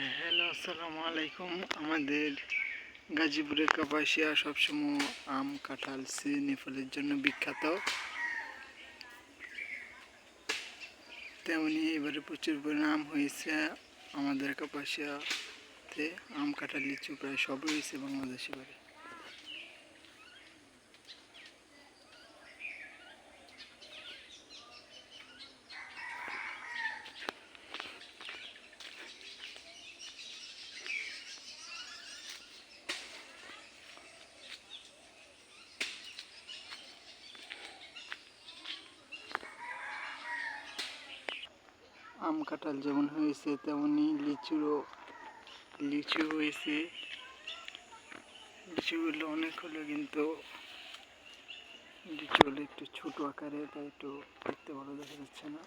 Hello, আসসালামু আলাইকুম। আমাদের গাজীপুরের কাপাসিয়া সবসময় আম, কাঁঠাল সি ফলের জন্য বিখ্যাত। তেমনি এবারে প্রচুর পরিমাণ আম হয়েছে। আমাদের কাপাসিয়াতে আম, কাঁঠাল, লিচু প্রায় সব রয়েছে বাংলাদেশে এবারে। আম কাঁঠাল যেমন হয়েছে, তেমনি লিচুরও, লিচু হয়েছে। লিচুগুলো অনেক হলো, কিন্তু লিচুগুলো একটু ছোট আকারে, তাই একটু দেখতে ভালো দেখা যাচ্ছে না।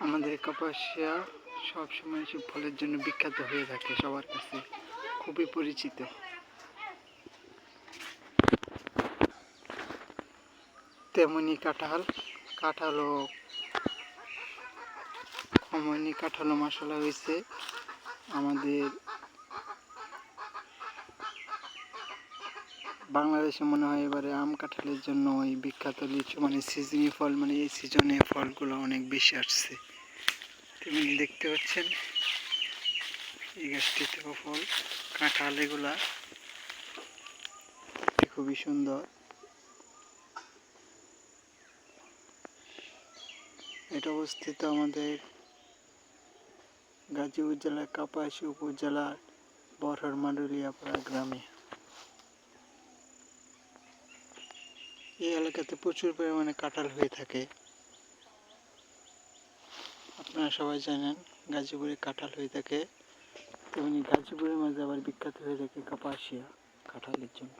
আমাদের কাপাসিয়া সবসময় সব ফলের জন্য বিখ্যাত হয়ে থাকে সবার কাছে। খুবই পরিচিত। তেমনি কাঁঠাল, কাঁঠালও কমনি কাঁঠালও মশলা হয়েছে। আমাদের বাংলাদেশে মনে হয় এবারে আম কাঁঠালের জন্য ওই বিখ্যাত লিচু মানে সিজনি ফল মানে এই সিজনে ফলগুলো অনেক বেশি আসছে। তেমনি দেখতে পাচ্ছেন? এই গাছটিতেও ফল, কাঁঠাল এগুলা। খুবই সুন্দর। এটা অবস্থিত আমাদের গাজীপুর জেলার কাপাসী উপজেলার বরহর মাডুলিয়াপাড়া গ্রামে। এই এলাকাতে প্রচুর পরিমাণে কাঁঠাল হয়ে থাকে। আপনারা সবাই জানেন গাজীপুরে কাঁঠাল হয়ে থাকে। তেমনি গাজীপুরের মাঝে আবার বিখ্যাত হয়ে থাকে কাপাসিয়া কাঁঠালের জন্য।